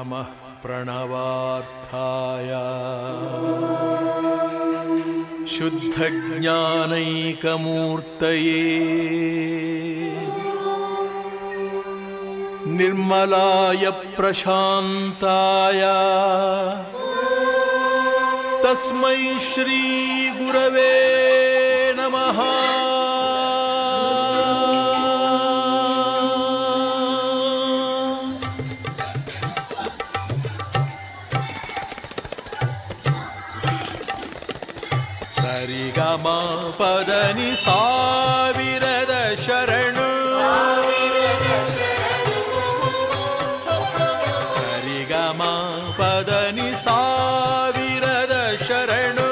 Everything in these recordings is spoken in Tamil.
नमः प्रणवार्थाय। शुद्धज्ञानैकमूर्तये। निर्मलाय प्रशान्ताय। तस्मै श्रीगुरवे नमः சரிகமா பதனி சாவிரத சரணு. சரிகமா பதனி சாவிரத சரணு.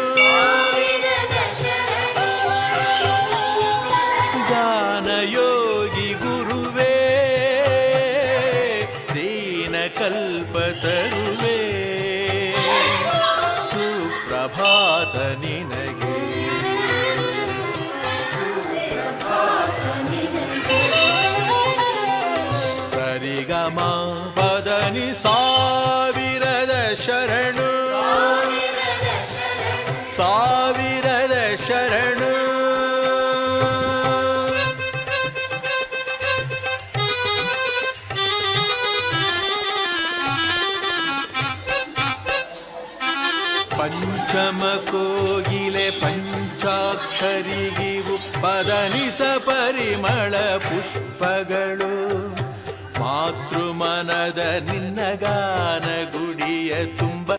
ஞானயோகி குருவே தீன கல்பதருவே சுப்பிரபாத ಸರಿಗಮ ಪದನಿ ಸಾವಿರದ ಶರಣು. ಸಾವಿರದ ಶರಣು. ಪಂಚಮ ಕೋಗಿಲೆ ಪಂಚಾಕ್ಷರಿಗಿವು ಪದನಿಸ ಪರಿಮಳ ಪುಷ್ಪಗಳು. ಮಾತೃಮನದ ನಿನ್ನ ಗಾನ ಗುಡಿಯ ತುಂಬ